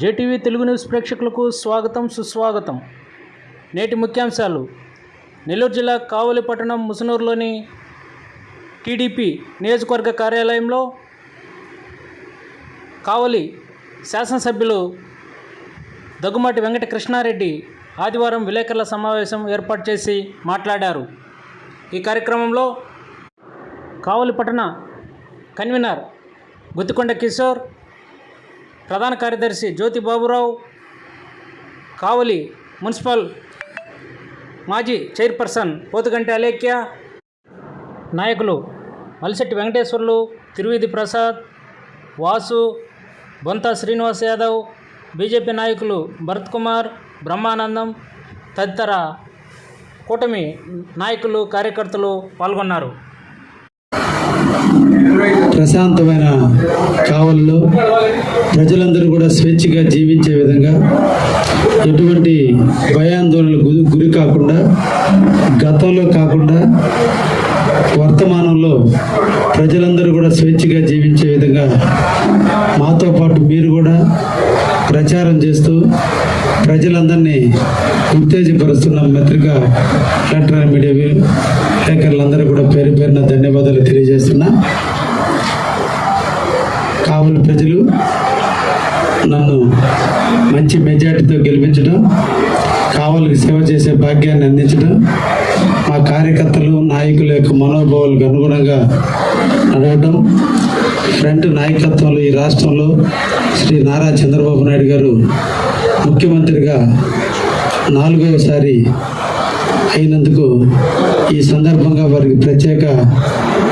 JTV Telugu news ప్రేక్షకులకు స్వాగతం సుస్వాగతం. నేటి ముఖ్యాంశాలు. నెల్లూరు జిల్లా కావలి పట్టణం ముసనూరులోని టీడీపీ నియోజకవర్గ కార్యాలయంలో కావలి శాసనసభ్యులు దగ్గుమాటి వెంకట కృష్ణారెడ్డి ఆదివారం విలేకరుల సమావేశం ఏర్పాటు చేసి మాట్లాడారు. ఈ కార్యక్రమంలో కావలి పట్టణ కన్వీనర్ గుత్తికొండ కిషోర్ ప్రధాన కార్యదర్శి జ్యోతి బాబురావు కావలి మున్సిపల్ మాజీ చైర్పర్సన్ పోతుగంటి అలేఖ్య నాయకులు మలిశెట్టి వెంకటేశ్వర్లు తిరువిధి ప్రసాద్ వాసు బొంతా శ్రీనివాస్ యాదవ్ బీజేపీ నాయకులు భరత్ కుమార్ బ్రహ్మానందం తదితర కూటమి నాయకులు కార్యకర్తలు పాల్గొన్నారు. ప్రశాంతమైన కావల్లో ప్రజలందరూ కూడా స్వేచ్ఛగా జీవించే విధంగా ఎటువంటి భయాందోళనలకు గురి- కాకుండా గతంలో కాకుండా వర్తమానంలో ప్రజలందరూ కూడా స్వేచ్ఛగా జీవించే విధంగా మాతో పాటు మీరు కూడా ప్రచారం చేస్తూ ప్రజలందరినీ ఉత్తేజపరుస్తున్న మిత్రిగా ఎలక్ట్రానిక్ మీడియా విలేకరులందరూ కూడా పేరు పేరున ధన్యవాదాలు తెలియజేస్తున్నా. కావలి ప్రజలు నన్ను మంచి మెజార్టీతో గెలిపించడం కావలికి సేవ చేసే భాగ్యాన్ని అందించడం మా కార్యకర్తలు నాయకుల యొక్క మనోభావాలకు అనుగుణంగా నడవడం ఫ్రంట్ నాయకత్వంలో ఈ రాష్ట్రంలో శ్రీ నారా చంద్రబాబు నాయుడు గారు ముఖ్యమంత్రిగా నాలుగవసారి అయినందుకు ఈ సందర్భంగా వారికి ప్రత్యేక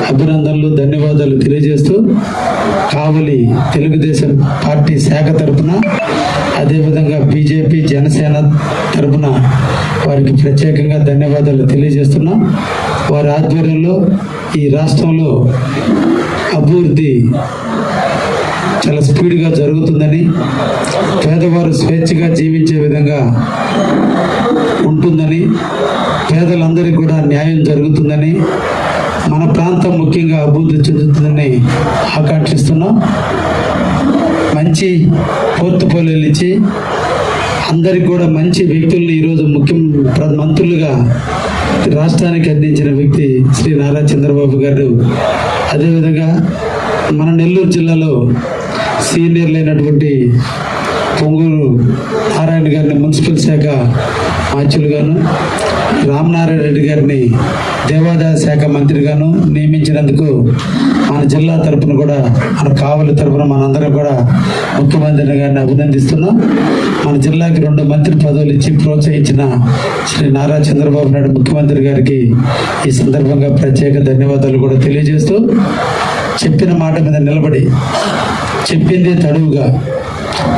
అభినందనలు ధన్యవాదాలు తెలియజేస్తూ కావలి తెలుగుదేశం పార్టీ శాఖ తరఫున అదేవిధంగా బీజేపీ జనసేన తరఫున వారికి ప్రత్యేకంగా ధన్యవాదాలు తెలియజేస్తున్నాం. వారి ఆధ్వర్యంలో ఈ రాష్ట్రంలో అభివృద్ధి చాలా స్పీడ్గా జరుగుతుందని పేదవారు స్వేచ్ఛగా జీవించే విధంగా ఉంటుందని పేదలందరికీ కూడా న్యాయం జరుగుతుందని మన ప్రాంతం ముఖ్యంగా అభివృద్ధి చెందుతుందని ఆకాంక్షిస్తున్నాం. మంచి పోర్టుపోలియోలు ఇచ్చి అందరికి కూడా మంచి వ్యక్తుల్ని ఈరోజు ముఖ్య ప్ర- మంత్రులుగా రాష్ట్రానికి అందించిన వ్యక్తి శ్రీ నారా చంద్రబాబు గారు అదేవిధంగా మన నెల్లూరు జిల్లాలో సీనియర్లైనటువంటి పొంగూరు నారాయణ గారిని మున్సిపల్ శాఖ మంత్రులుగాను రామనారాయణ రెడ్డి గారిని దేవాదాయ శాఖ మంత్రిగాను నియమించినందుకు మన జిల్లా తరపున కూడా మన కావలి తరపున మనందరం కూడా ముఖ్యమంత్రి గారిని అభినందిస్తున్నాం. మన జిల్లాకి రెండు మంత్రి పదవులు ఇచ్చి ప్రోత్సహించిన శ్రీ నారా చంద్రబాబు నాయుడు ముఖ్యమంత్రి గారికి ఈ సందర్భంగా ప్రత్యేక ధన్యవాదాలు కూడా తెలియజేస్తూ చెప్పిన మాట మీద నిలబడి చెప్పింది తడువుగా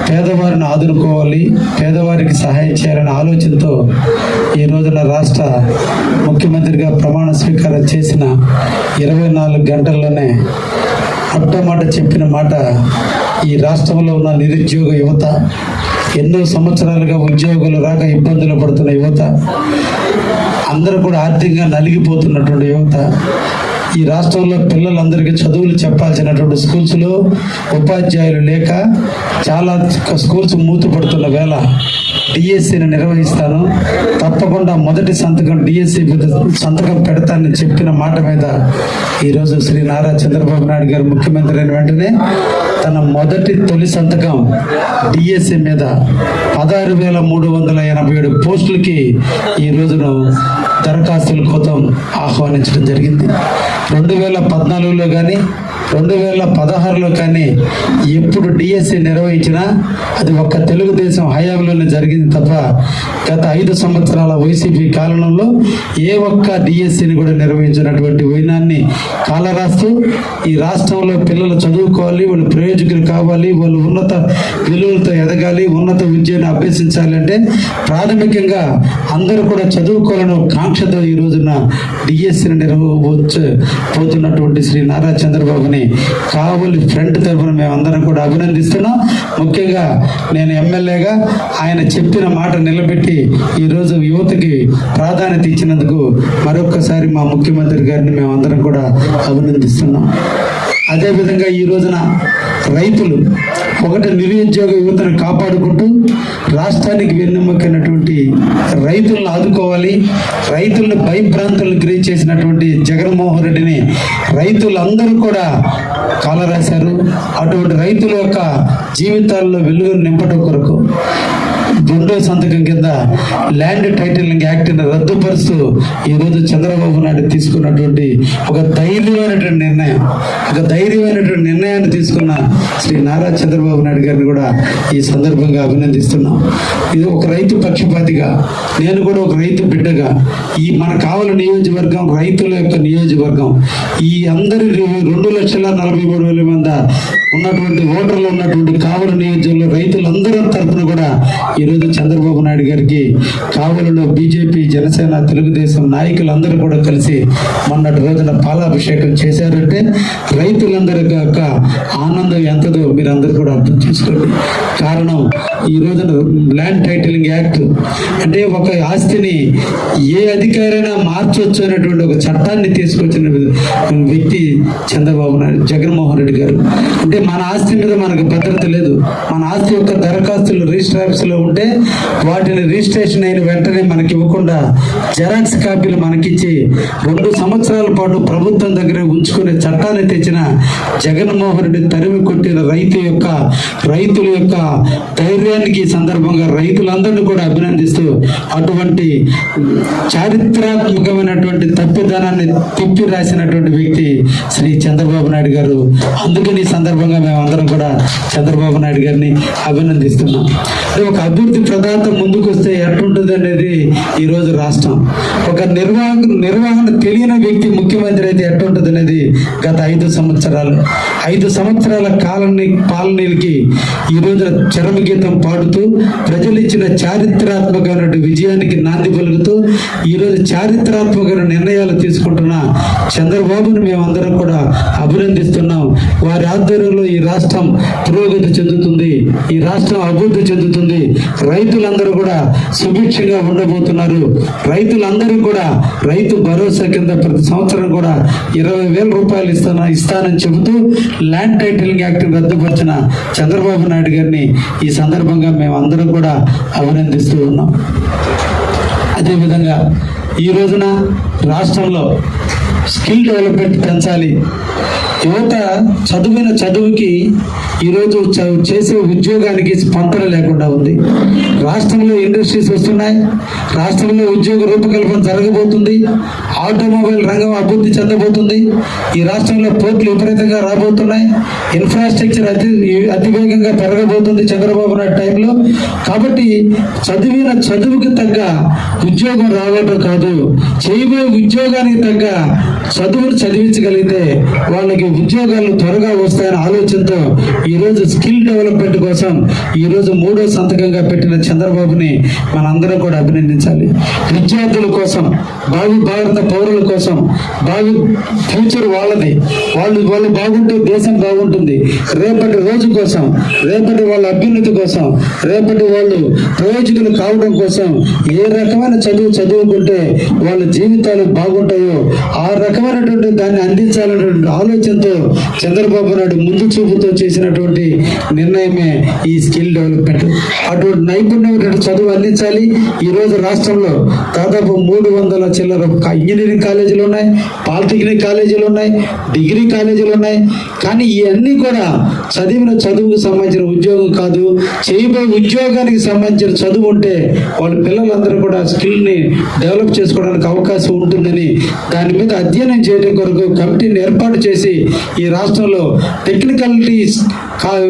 పేదవారిని ఆదుకోవాలి పేదవారికి సహాయం చేయాలనే ఆలోచనతో ఈ రోజున రాష్ట్ర ముఖ్యమంత్రిగా ప్రమాణ స్వీకారం చేసిన ఇరవై నాలుగు గంటల్లోనే మొట్టమొదట చెప్పిన మాట ఈ రాష్ట్రంలో ఉన్న నిరుద్యోగ యువత ఎన్నో సంవత్సరాలుగా ఉద్యోగులు రాక ఇబ్బందులు పడుతున్న యువత అందరూ కూడా ఆర్థికంగా నలిగిపోతున్నటువంటి యువత ఈ రాష్ట్రంలో పిల్లలందరికీ చదువులు చెప్పాల్సినటువంటి స్కూల్స్లో ఉపాధ్యాయులు లేక చాలా స్కూల్స్ మూతపడుతున్న వేళ డిఎస్సిని నిర్వహిస్తాను. తప్పకుండా మొదటి సంతకం డిఎస్సి సంతకం పెడతానని చెప్పిన మాట మీద ఈరోజు శ్రీ నారా చంద్రబాబు నాయుడు గారు ముఖ్యమంత్రి అయిన వెంటనే తన మొదటి తొలి సంతకం డిఎస్సి మీద పదహారు వేల మూడు వందల ఎనభై ఏడు పోస్టులకి ఈ రోజును దరఖాస్తుల కోసం ఆహ్వానించడం జరిగింది. రెండు వేల పద్నాలుగులో కానీ రెండు వేల పదహారులో కానీ ఎప్పుడు డిఎస్సి నిర్వహించినా అది ఒక్క తెలుగుదేశం హయాంలోనే జరిగింది తప్ప గత ఐదు సంవత్సరాల వైసీపీ కాలంలో ఏ ఒక్క డిఎస్సిని కూడా నిర్వహించినటువంటి వైనాన్ని కాలరాస్తూ ఈ రాష్ట్రంలో పిల్లలు చదువుకోవాలి వాళ్ళు ప్రయోజకులు కావాలి వాళ్ళు ఉన్నత విలువలతో ఎదగాలి ఉన్నత విద్యను అభ్యసించాలి అంటే ప్రాథమికంగా అందరూ కూడా చదువుకోవాలని కాంక్షతో ఈ రోజున డిఎస్సిని నిర్వహించ పోతున్నటువంటి శ్రీ నారా చంద్రబాబు చంద్రబాబుని కావలి ఫ్రంట్ తరఫున మేమందరం కూడా అభినందిస్తున్నాం. ముఖ్యంగా నేను ఎమ్మెల్యేగా ఆయన చెప్పిన మాట నిలబెట్టి ఈరోజు యువతకి ప్రాధాన్యత ఇచ్చినందుకు మరొక్కసారి మా ముఖ్యమంత్రి గారిని మేమందరం కూడా అభినందిస్తున్నాం. అదేవిధంగా ఈ రోజున రైతులు ఒకటి నిరుద్యోగ యువతను కాపాడుకుంటూ రాష్ట్రానికి వెన్నెమ్మకైనటువంటి రైతులను ఆదుకోవాలి రైతులను భయభ్రాంతులను గురి చేసినటువంటి జగన్మోహన్ రెడ్డిని రైతులందరూ కూడా కాలరాశారు. అటువంటి రైతుల యొక్క జీవితాల్లో వెలుగును నింపడం కొరకు రెండో సంతకం కింద ల్యాండ్ టైటిలింగ్ యాక్ట్ని రద్దుపరుస్తూ ఈరోజు చంద్రబాబు నాయుడు తీసుకున్నటువంటి ఒక ధైర్యమైనటువంటి నిర్ణయం. ఒక ధైర్యమైనటువంటి నిర్ణయాన్ని తీసుకున్న శ్రీ నారా చంద్రబాబు నాయుడు గారిని కూడా ఈ సందర్భంగా అభినందిస్తున్నాం. ఇది ఒక రైతు పక్షపాతిగా నేను కూడా ఒక రైతు బిడ్డగా ఈ మన కావల నియోజకవర్గం రైతుల యొక్క నియోజకవర్గం ఈ అందరి రెండు లక్షల నలభై మూడు వేల మంది ఉన్నటువంటి ఓటర్లు ఉన్నటువంటి కావల నియోజకవర్గంలో రైతులందరి తరఫున కూడా ఈరోజు చంద్రబాబు నాయుడు గారికి కావలలో బీజేపీ జనసేన తెలుగుదేశం నాయకులందరూ కూడా కలిసి మొన్నటి రోజున పాలాభిషేకం చేశారంటే రైతులందరి యొక్క ఆనందం ఎంతదో మీరు అందరూ కూడా అర్థం చేసుకోండి. కారణం ఈ రోజున ల్యాండ్ టైటిలింగ్ యాక్ట్ అంటే ఒక ఆస్తిని ఏ అధికారైనా మార్చొచ్చు అనేటువంటి ఒక చట్టాన్ని తీసుకొచ్చిన వ్యక్తి చంద్రబాబు నాయుడు జగన్మోహన్ రెడ్డి గారు. అంటే మన ఆస్తి మీద మనకు భద్రత లేదు. మన ఆస్తి యొక్క దరఖాస్తులు రిజిస్టర్ ఆఫీసులో ఉంటే వాటిని రిజిస్ట్రేషన్ అయిన వెంటనే మనకి ఇవ్వకుండా జెరాక్స్ కాపీలు మనకిచ్చి రెండు సంవత్సరాల పాటు ప్రభుత్వం దగ్గర ఉంచుకునే చట్టాన్ని తెచ్చిన జగన్మోహన్ రెడ్డి తరిమి కొట్టిన రైతు యొక్క రైతుల యొక్క ధైర్యానికి ఈ సందర్భంగా రైతులందరినీ కూడా అభినందిస్తూ అటువంటి చారిత్రాత్మకమైనటువంటి తప్పిదనాన్ని తిప్పి రాసినటువంటి వ్యక్తి శ్రీ చంద్రబాబు నాయుడు గారు. అందుకని ఈ సందర్భంగా మేము అందరం కూడా చంద్రబాబు నాయుడు గారిని అభినందిస్తున్నాం. ఒక అభివృద్ధి ప్రదాత ముందుకు వస్తే ఎట్లుంటుంది అనేది ఈరోజు రాష్ట్రం. ఒక నిర్వాహక నిర్వహణ తెలియని వ్యక్తి ముఖ్యమంత్రి అయితే ఎట్లుంటుంది అనేది గత ఐదు సంవత్సరాలు ఐదు సంవత్సరాల కాలాన్ని పాలనీలకి ఈ రోజున చరమగీతం పాడుతూ ప్రజలు ఇచ్చిన చారిత్రాత్మకమైన విజయానికి నాంది పలుకుతూ ఈ రోజు చారిత్రాత్మకమైన నిర్ణయాలు తీసుకుంటున్న చంద్రబాబును మేమందరం కూడా అభినందిస్తున్నాం. వారి ఆధ్వర్యంలో ఈ రాష్ట్రం పురోగతి చెందుతుంది ఈ రాష్ట్రం అభివృద్ధి చెందుతుంది. రైతులందరూ కూడా సుభిక్షంగా ఉండబోతున్నారు. రైతులందరూ కూడా రైతు భరోసా కింద ప్రతి సంవత్సరం కూడా ఇరవై వేల రూపాయలు ఇస్తాన ఇస్తానని చెబుతూ ల్యాండ్ టైటిలింగ్ యాక్ట్ రద్దుపరిచిన చంద్రబాబు నాయుడు గారిని ఈ సందర్భంగా మేము కూడా అభినందిస్తూ ఉన్నాం. అదేవిధంగా ఈ రోజున రాష్ట్రంలో స్కిల్ డెవలప్మెంట్ పెంచాలి. యువత చదివిన చదువుకి ఈరోజు చేసే ఉద్యోగానికి స్పందన లేకుండా ఉంది. రాష్ట్రంలో ఇండస్ట్రీస్ వస్తున్నాయి. రాష్ట్రంలో ఉద్యోగ రూపకల్పన జరగబోతుంది. ఆటోమొబైల్ రంగం అభివృద్ధి చెందబోతుంది. ఈ రాష్ట్రంలో పోర్టులు విపరీతంగా రాబోతున్నాయి. ఇన్ఫ్రాస్ట్రక్చర్ అతి అతివేగంగా పెరగబోతుంది చంద్రబాబు నాయుడు టైంలో. కాబట్టి చదివిన చదువుకి తగ్గ ఉద్యోగం రావడం కాదు. చేయబోయే ఉద్యోగానికి తగ్గ చదువులు చదివించగలిగితే వాళ్ళకి ఉద్యోగాలు త్వరగా వస్తాయనే ఆలోచనతో ఈరోజు స్కిల్ డెవలప్మెంట్ కోసం ఈరోజు మూడో సంతకంగా పెట్టిన చంద్రబాబుని మనందరం కూడా అభినందించాలి. విద్యార్థుల కోసం భావి భారత పౌరుల కోసం భావి ఫ్యూచర్ వాళ్ళది. వాళ్ళు వాళ్ళు బాగుంటే దేశం బాగుంటుంది. రేపటి రోజు కోసం రేపటి వాళ్ళ అభ్యున్నతి కోసం రేపటి వాళ్ళు ప్రయోజకులు కావడం కోసం ఏ రకమైన చదువు చదువుకుంటే వాళ్ళ జీవితాలు బాగుంటాయో ఆ రకమైనటువంటి దాన్ని అందించాలనేటువంటి ఆలోచనతో చంద్రబాబు నాయుడు ముందు చూపుతో చేసినటువంటి నిర్ణయమే ఈ స్కిల్ డెవలప్మెంట్. అటువంటి నైపుణ్యం చదువు అందించాలి. ఈ రోజు రాష్ట్రంలో దాదాపు మూడు వందల చిల్లర ఇంజనీరింగ్ కాలేజీలు ఉన్నాయి పాలిటెక్నిక్ కాలేజీలు ఉన్నాయి డిగ్రీ కాలేజీలు ఉన్నాయి. కానీ ఇవన్నీ కూడా చదివిన చదువుకు సంబంధించిన ఉద్యోగం కాదు. చేయబోయే ఉద్యోగానికి సంబంధించిన చదువు ఉంటే వాళ్ళ పిల్లలందరూ కూడా స్కిల్ని డెవలప్ చేసుకోవడానికి అవకాశం ఉంటుందని దాని మీద అధ్యయనం చేయడం కొరకు కమిటీని ఏర్పాటు చేసి ఈ రాష్ట్రంలో టెక్నికాలిటీస్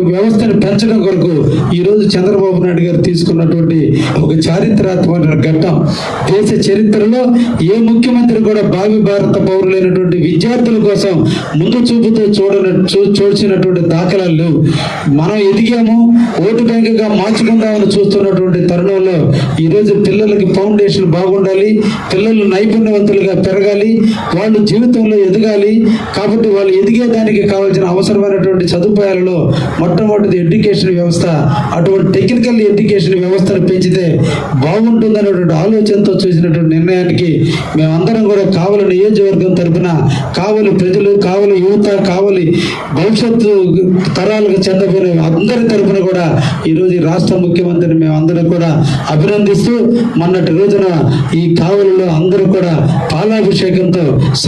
వ్యవస్థను పెంచడం కొరకు ఈరోజు చంద్రబాబు నాయుడు గారు తీసుకున్నటువంటి ఒక చారిత్రాత్మక ఘట్టం. దేశ చరిత్రలో ఏ ముఖ్యమంత్రి కూడా భావి భారత పౌరులైనటువంటి విద్యార్థుల కోసం ముందు చూపుతో చూడన చూ చూసినటువంటి దాఖలా లేవు. మనం ఎదిగాము ఓటు బ్యాంకుగా మార్చుకుందామని చూస్తున్నటువంటి తరుణంలో ఈరోజు పిల్లలకి ఫౌండేషన్ బాగుండాలి పిల్లలు నైపుణ్యవంతులుగా పెరగాలి వాళ్ళు జీవితంలో ఎదగాలి. కాబట్టి వాళ్ళు ఎదిగేదానికి కావాల్సిన అవసరమైనటువంటి సదుపాయాలలో మొట్టమొదటిది ఎడ్యుకేషన్ వ్యవస్థ అటువంటి టెక్నికల్ ఎడ్యుకేషన్ వ్యవస్థను పెంచితే బాగుంటుందనేటువంటి ఆలోచనతో చూసినటువంటి నిర్ణయానికి మేమందరం కూడా కావలి నియోజకవర్గం తరపున కావలి ప్రజలు కావలి యువత కావలి భవిష్యత్తు తరాలకు చెందబోయే అందరి తరపున కూడా ఈరోజు రాష్ట్ర ముఖ్యమంత్రిని మేమందరం కూడా అభినందిస్తూ మొన్నటి రోజున ఈ కావలిలో అందరూ కూడా పాలాభిషేకంతో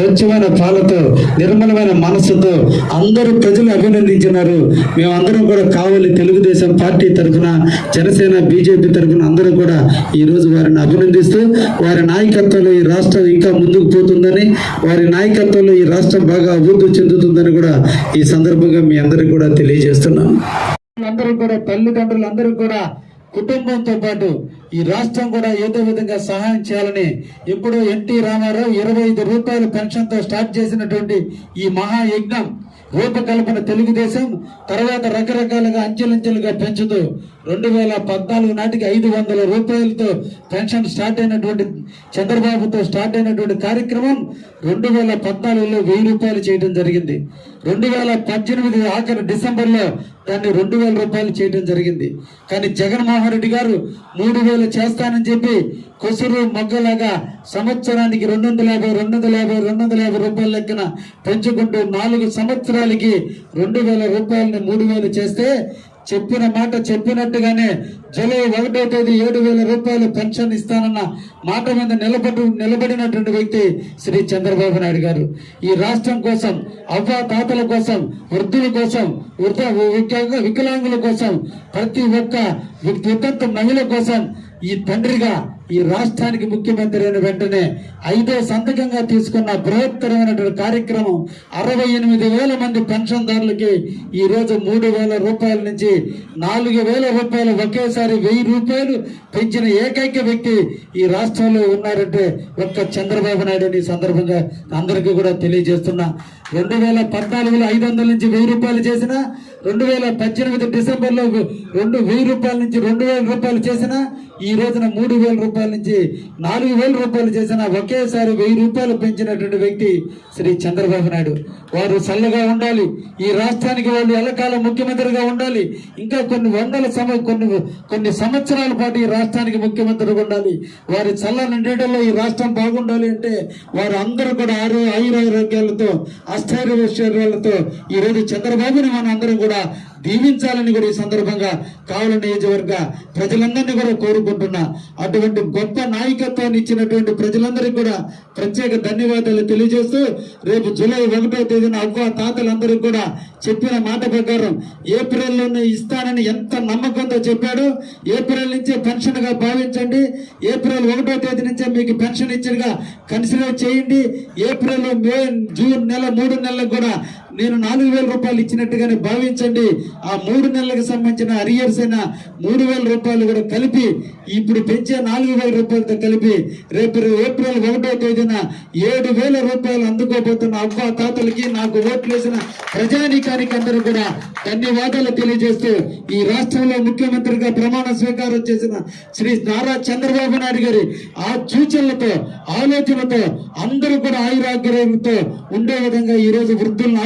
స్వచ్ఛమైన పాలతో నిర్మలమైన మనస్సుతో అందరూ ప్రజలు అభినందించినారు. మేమందరం కూడా కావలి తెలుగుదేశం పార్టీ తరఫున జనసేన బీజేపీ తరఫున అందరూ కూడా ఈ రోజు వారిని అభినందిస్తూ వారి నాయకత్వంలో ఈ రాష్ట్రం ఇంకా ముందుకు పోతుందని వారి నాయకత్వంలో ఈ రాష్ట్రం బాగా అభివృద్ధి చెందుతుందని కూడా ఈ సందర్భంగా మీ అందరికీ కూడా తెలియజేస్తున్నాం అందరూ కూడా తల్లిదండ్రులు అందరూ కూడా కుటుంబంతో పాటు ఈ రాష్ట్రం కూడా ఏదో విధంగా సహాయం చేయాలని ఇప్పుడు ఎన్టీ రామారావు ఇరవై ఐదు రూపాయల పెన్షన్తో స్టార్ట్ చేసినటువంటి ఈ మహాయజ్ఞం రూపకల్పన తెలుగుదేశం తర్వాత రకరకాలుగా అంచెలంచెలుగా పెంచుతూ రెండు వేల పద్నాలుగు నాటికి ఐదు వందల రూపాయలతో పెన్షన్ స్టార్ట్ అయినటువంటి చంద్రబాబుతో స్టార్ట్ అయినటువంటి కార్యక్రమం రెండు వేల పద్నాలుగులో వెయ్యి రూపాయలు చేయడం జరిగింది. రెండు వేల పద్దెనిమిది ఆఖరి డిసెంబర్లో దాన్ని రెండు వేల రూపాయలు చేయడం జరిగింది. కానీ జగన్మోహన్ రెడ్డి గారు మూడు వేలు చేస్తానని చెప్పి కొసురు మొగ్గలాగా సంవత్సరానికి రెండు వందల యాభై రెండు వందల యాభై రెండు వందల యాభై రూపాయల లెక్కన పెంచుకుంటూ నాలుగు సంవత్సరాలకి రెండు వేల రూపాయలని మూడు వేలు చేస్తే చెప్పిన మాట చెప్పినట్టుగానే జూలై ఒకటో తేదీ ఏడు వేల రూపాయలు పెన్షన్ ఇస్తానన్న మాట మీద నిలబడి నిలబడినటువంటి వ్యక్తి శ్రీ చంద్రబాబు నాయుడు గారు. ఈ రాష్ట్రం కోసం అవ్వ తాతల కోసం వృద్ధుల కోసం వృద్ధ వికలాంగుల కోసం ప్రతి ఒక్క వితంత మహిళ కోసం ఈ తండ్రిగా ఈ రాష్ట్రానికి ముఖ్యమంత్రి అయిన వెంటనే ఐదో సంతకంగా తీసుకున్న బృహత్తరమైనటువంటి కార్యక్రమం అరవై ఎనిమిది వేల మంది పెన్షన్దారులకి ఈ రోజు మూడు వేల రూపాయల నుంచి నాలుగు వేల రూపాయలు ఒకేసారి వెయ్యి రూపాయలు పెంచిన ఏకైక వ్యక్తి ఈ రాష్ట్రంలో ఉన్నారంటే ఒక్క చంద్రబాబు నాయుడు అని ఈ సందర్భంగా అందరికీ కూడా తెలియజేస్తున్నా. రెండు వేల పద్నాలుగులో ఐదు వందల నుంచి వెయ్యి రూపాయలు చేసిన రెండు వేల పద్దెనిమిది డిసెంబర్లో రెండు వెయ్యి రూపాయల నుంచి రెండు వేల రూపాయలు చేసిన ఈ రోజున మూడు వేల రూపాయలు నుంచి నాలుగు వేల రూపాయలు చేసిన ఒకేసారి వెయ్యి రూపాయలు పెంచినటువంటి వ్యక్తి శ్రీ చంద్రబాబు నాయుడు. వారు చల్లగా ఉండాలి. ఈ రాష్ట్రానికి వాళ్ళు ఎల్లకాలం ముఖ్యమంత్రిగా ఉండాలి. ఇంకా కొన్ని వందల సమ కొన్ని కొన్ని సంవత్సరాల పాటు ఈ రాష్ట్రానికి ముఖ్యమంత్రిగా ఉండాలి. వారి చల్లని ఈ రాష్ట్రం బాగుండాలి అంటే వారు అందరూ కూడా ఆరో ఆయురారోగ్యాలతో అస్థైర్యశ్వర్యాలతో ఈ రోజు చంద్రబాబుని మనం అందరం కూడా దీవించాలని కూడా ఈ సందర్భంగా కావలి నియోజకవర్గ ప్రజలందరినీ కూడా కోరుకుంటున్నా. అటువంటి గొప్ప నాయకత్వాన్ని ఇచ్చినటువంటి ప్రజలందరికీ కూడా ప్రత్యేక ధన్యవాదాలు తెలియజేస్తూ రేపు జూలై ఒకటో తేదీన అవ్వ తాతలందరికీ కూడా చెప్పిన మాట ప్రకారం ఏప్రిల్లోనే ఇస్తానని ఎంత నమ్మకంతో చెప్పాడో. ఏప్రిల్ నుంచే పెన్షన్గా భావించండి. ఏప్రిల్ ఒకటో తేదీ నుంచే మీకు పెన్షన్ ఇచ్చినగా కన్సిడర్ చేయండి. ఏప్రిల్ మే జూన్ నెల మూడు నెలలకు కూడా నేను నాలుగు వేల రూపాయలు ఇచ్చినట్టుగానే భావించండి. ఆ మూడు నెలలకు సంబంధించిన అరియర్స్ అయిన మూడు వేల రూపాయలు కూడా కలిపి ఇప్పుడు పెంచే నాలుగు వేల రూపాయలతో కలిపి రేపు ఏప్రిల్ ఒకటో తేదీన ఏడు వేల రూపాయలు అందుకోబోతున్న అవ్వ తాతలకి నాకు ఓట్లు వేసిన ప్రజానీకానికి అందరూ కూడా ధన్యవాదాలు తెలియజేస్తూ ఈ రాష్ట్రంలో ముఖ్యమంత్రిగా ప్రమాణ స్వీకారం చేసిన శ్రీ నారా చంద్రబాబు నాయుడు గారి ఆ సూచనలతో ఆలోచనతో అందరూ కూడా ఆయురాగ్రహంతో ఉండే విధంగా ఈ రోజు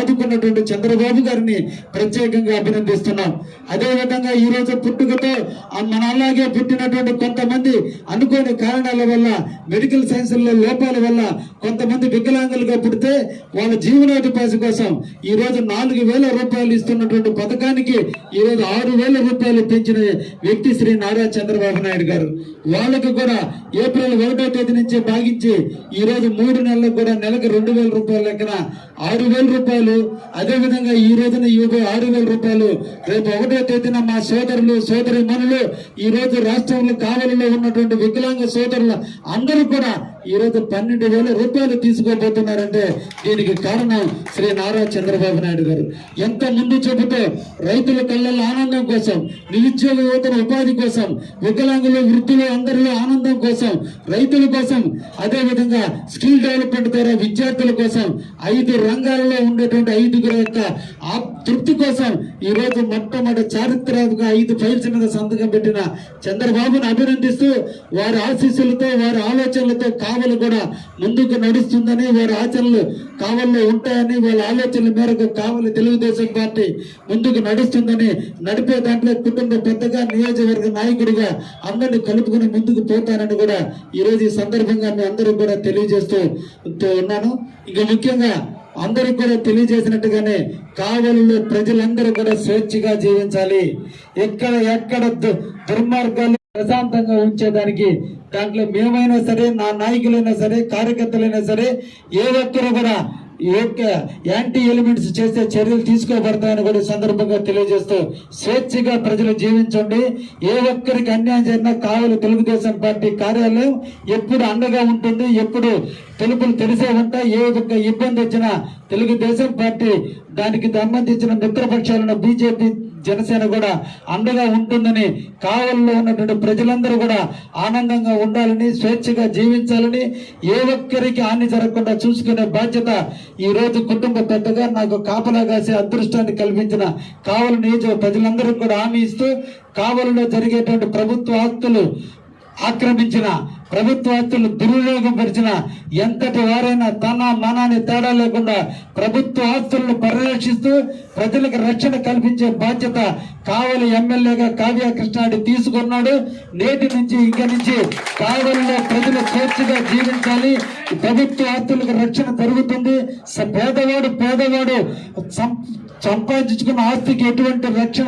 ఆదుకు ఆదుకున్నటువంటి చంద్రబాబు గారిని ప్రత్యేకంగా అభినందిస్తున్నాం. అదేవిధంగా ఈ రోజు పుట్టుకతో ఆ మన అలాగే పుట్టినటువంటి కొంతమంది అనుకోని కారణాల వల్ల మెడికల్ సైన్సుల్లో లోపాల వల్ల కొంతమంది వికలాంగులుగా పుడితే వాళ్ళ జీవనోపాధి కోసం ఈ రోజు నాలుగు వేల రూపాయలు ఇస్తున్నటువంటి పథకానికి ఈ రోజు ఆరు వేల రూపాయలు పెంచిన వ్యక్తి శ్రీ నారా చంద్రబాబు నాయుడు గారు. వాళ్ళకు కూడా ఏప్రిల్ ఒకటో తేదీ నుంచి భాగించి ఈ రోజు మూడు నెలలకు కూడా నెలకు రెండు వేల రూపాయల లెక్కన ఆరు వేల రూపాయలు అదేవిధంగా ఈ రోజున ఇవ్వబోయే ఆరు వేల రూపాయలు రేపు ఒకటో తేదీన మా సోదరులు సోదరి మనులు ఈ రోజు రాష్ట్రంలో కావలిలో ఉన్నటువంటి వికలాంగ సోదరులు అందరూ కూడా ఈరోజు పన్నెండు వేల రూపాయలు తీసుకోబోతున్నారంటే దీనికి కారణం శ్రీ నారా చంద్రబాబు నాయుడు గారు. ఎంత ముందు చెబితే రైతుల కళ్ళల్లో ఆనందం కోసం నిరుద్యోగ యువతల ఉపాధి కోసం వికలాంగులు వృత్తులు అందరిలో ఆనందం కోసం రైతుల కోసం అదే విధంగా స్కిల్ డెవలప్మెంట్ ద్వారా విద్యార్థుల కోసం ఐదు రంగాలలో ఉండేటువంటి ఐదుగురు యొక్క ఆ తృప్తి కోసం ఈ రోజు మొట్టమొదటి చారిత్రాత్మక ఐదు ఫైల్స్ మీద సంతకం పెట్టిన చంద్రబాబును అభినందిస్తూ వారి ఆశీస్సులతో వారి ఆలోచనలతో కావలు కూడా ముందుకు నడుస్తుందని వారి ఆచరణలు కావల్లో ఉంటాయని వాళ్ళ ఆలోచనల మేరకు కావలి తెలుగుదేశం పార్టీ ముందుకు నడుస్తుందని నడిపే దాంట్లో కుటుంబ పెద్దగా నియోజకవర్గ నాయకుడిగా అందరిని కలుపుకుని ముందుకు పోతానని కూడా ఈ రోజు ఈ సందర్భంగా మీ అందరూ కూడా తెలియజేస్తూ ఉన్నాను. ఇంకా ముఖ్యంగా అందరికి కూడా తెలియజేసినట్టుగానే కావలిలో ప్రజలందరూ కూడా స్వేచ్ఛగా జీవించాలి. ఎక్కడ ఎక్కడ దుర్మార్గాలు ప్రశాంతంగా ఉంచేదానికి దాంట్లో మేమైనా సరే నా నాయకులైనా సరే కార్యకర్తలైనా సరే ఏ ఒక్కరు కూడా ఈ యొక్క యాంటీ ఎలిమెంట్స్ చేసే చర్యలు తీసుకోబడతాయని కూడా సందర్భంగా తెలియజేస్తూ స్వేచ్ఛగా ప్రజలు జీవించండి. ఏ ఒక్కరికి అన్యాయం జరిగినా కావలి తెలుగుదేశం పార్టీ కార్యాలయం ఎప్పుడు అండగా ఉంటుంది ఎప్పుడు తెలుపులు తెలిసే ఉంటాయి. ఏ ఒక్క ఇబ్బంది వచ్చినా తెలుగుదేశం పార్టీ దానికి సంబంధించిన మిత్రపక్షాలను బీజేపీ జనసేన కూడా అండగా ఉంటుందని కావల్లో ఉన్నటువంటి ప్రజలందరూ కూడా ఆనందంగా ఉండాలని స్వేచ్ఛగా జీవించాలని ఏ ఒక్కరికి హాని జరగకుండా చూసుకునే బాధ్యత ఈరోజు కుటుంబ పెద్దగా నాకు కాపలా కాసే అదృష్టాన్ని కల్పించిన కావలి నియోజక ప్రజలందరూ కూడా హామీ ఇస్తూ కావలిలో జరిగేటువంటి ప్రభుత్వ ఆస్తులు ఆక్రమించిన ప్రభుత్వ ఆస్తులు దుర్వినియోగం పరిచిన ఎంతటి వారైనా తన మనాన్ని తేడా లేకుండా ప్రభుత్వ ఆస్తులను పరిరక్షిస్తూ ప్రజలకు రక్షణ కల్పించే బాధ్యత కావలి ఎమ్మెల్యేగా కావ్య కృష్ణాడి తీసుకున్నాడు. నేటి నుంచి ఇంక నుంచి కావలిలో ప్రజలు స్వేచ్ఛగా జీవించాలి. ప్రభుత్వ ఆస్తులకు రక్షణ పెరుగుతుంది. పేదవాడు పేదవాడు సం- సంపాదించుకున్న ఆస్తికి ఎటువంటి రక్షణ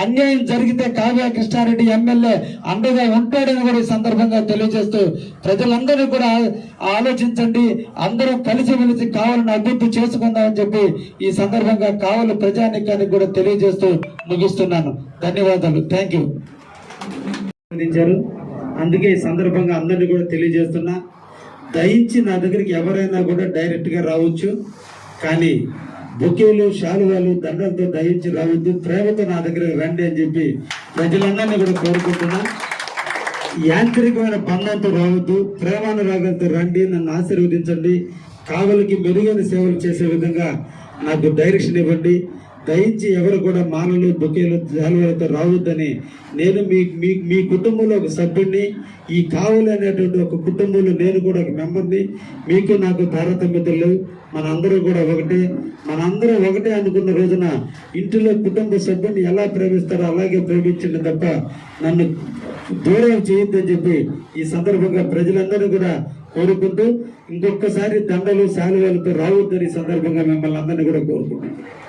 అన్యాయం జరిగితే కావ్య కృష్ణారెడ్డి ఎమ్మెల్యే అండగా ఉంటాడని కూడా ఈ సందర్భంగా తెలియజేస్తూ ప్రజలందరూ కూడా ఆలోచించండి ఆలోచించండి కలిసి కలిసిమెలిసి కావాలని అభివృద్ధి చేసుకుందామని చెప్పి ఈ సందర్భంగా కావాలి ప్రజానికానికి కూడా తెలియజేస్తూ ముగిస్తున్నాను. ధన్యవాదాలు. థ్యాంక్ యూ అందుకే ఈ సందర్భంగా అందరినీ కూడా తెలియజేస్తున్నా. దయించి నా దగ్గరికి ఎవరైనా కూడా డైరెక్ట్గా రావచ్చు. కానీ బొకేలు శాలువాలు దండలతో దయించి రావద్దు. ప్రేమతో నా దగ్గర రండి అని చెప్పి ప్రజలందరినీ కూడా కోరుకుంటున్నా. యాంత్రికమైన బంధంతో రావద్దు. ప్రేమానురాగంతో రండి. నన్ను ఆశీర్వదించండి. కావలికి మెరుగైన సేవలు చేసే విధంగా నాకు డైరెక్షన్ ఇవ్వండి. దయించి ఎవరు కూడా మానలు బొకేలు జాలువలతో రావద్దని నేను మీ మీ మీ కుటుంబంలో ఒక సభ్యుడిని ఈ కావులు అనేటువంటి ఒక కుటుంబంలో నేను కూడా ఒక మెంబర్ని మీకు నాకు తారతమ్యతలు లేవు మనందరూ కూడా ఒకటే మనందరం ఒకటే అనుకున్న రోజున ఇంటిలో కుటుంబ సభ్యుని ఎలా ప్రేమిస్తారో అలాగే ప్రేమించండి తప్ప నన్ను దూరం చేయొద్దని చెప్పి ఈ సందర్భంగా ప్రజలందరూ కూడా కోరుకుంటూ ఇంకొకసారి దండలు శాలువాలతో రావద్దని ఈ సందర్భంగా మిమ్మల్ని అందరినీ కూడా కోరుకుంటున్నాను.